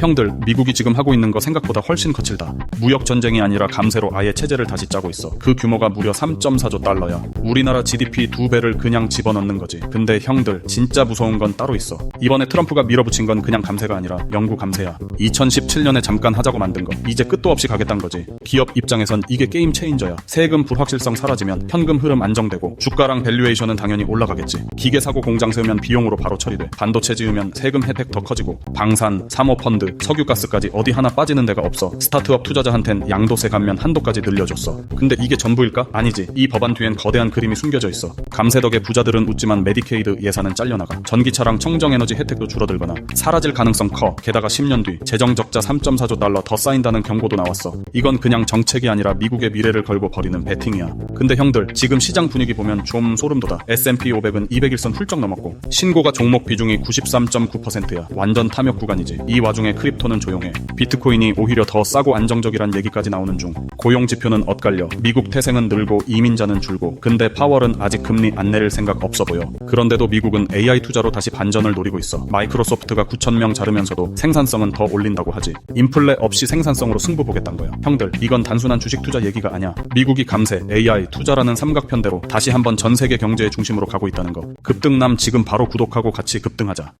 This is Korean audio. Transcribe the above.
형들, 미국이 지금 하고 있는 거 생각보다 훨씬 거칠다. 무역 전쟁이 아니라 감세로 아예 체제를 다시 짜고 있어. 그 규모가 무려 3.4조 달러야. 우리나라 GDP 두 배를 그냥 집어넣는 거지. 근데 형들, 진짜 무서운 건 따로 있어. 이번에 트럼프가 밀어붙인 건 그냥 감세가 아니라 영구 감세야. 2017년에 잠깐 하자고 만든 거. 이제 끝도 없이 가겠단 거지. 기업 입장에선 이게 게임 체인저야. 세금 불확실성 사라지면 현금 흐름 안정되고 주가랑 밸류에이션은 당연히 올라가겠지. 기계 사고 공장 세우면 비용으로 바로 처리돼. 반도체 지으면 세금 혜택 더 커지고 방산, 사모 펀드, 석유가스까지 어디 하나 빠지는 데가 없어. 스타트업 투자자한텐 양도세 감면 한도까지 늘려줬어. 근데 이게 전부일까? 아니지. 이 법안 뒤엔 거대한 그림이 숨겨져 있어. 감세 덕에 부자들은 웃지만 메디케이드 예산은 잘려나가. 전기차랑 청정에너지 혜택도 줄어들거나 사라질 가능성 커. 게다가 10년 뒤 재정 적자 3.4조 달러 더 쌓인다는 경고도 나왔어. 이건 그냥 정책이 아니라 미국의 미래를 걸고 벌이는 베팅이야. 근데 형들 지금 시장 분위기 보면 좀 소름 돋아. S&P 500은 200일선 훌쩍 넘었고 신고가 종목 비중이 93.9%야. 완전 탐욕 구간이지. 이 와중에 크립토는 조용해. 비트코인이 오히려 더 싸고 안정적이란 얘기까지 나오는 중. 고용 지표는 엇갈려. 미국 태생은 늘고 이민자는 줄고. 근데 파월은 아직 금리 안 내릴 생각 없어 보여. 그런데도 미국은 AI 투자로 다시 반전을 노리고 있어. 마이크로소프트가 9,000명 자르면서도 생산성은 더 올린다고 하지. 인플레 없이 생산성으로 승부 보겠단 거야. 형들, 이건 단순한 주식 투자 얘기가 아니야. 미국이 감세, AI, 투자라는 삼각편대로 다시 한번 전 세계 경제의 중심으로 가고 있다는 거. 급등남 지금 바로 구독하고 같이 급등하자.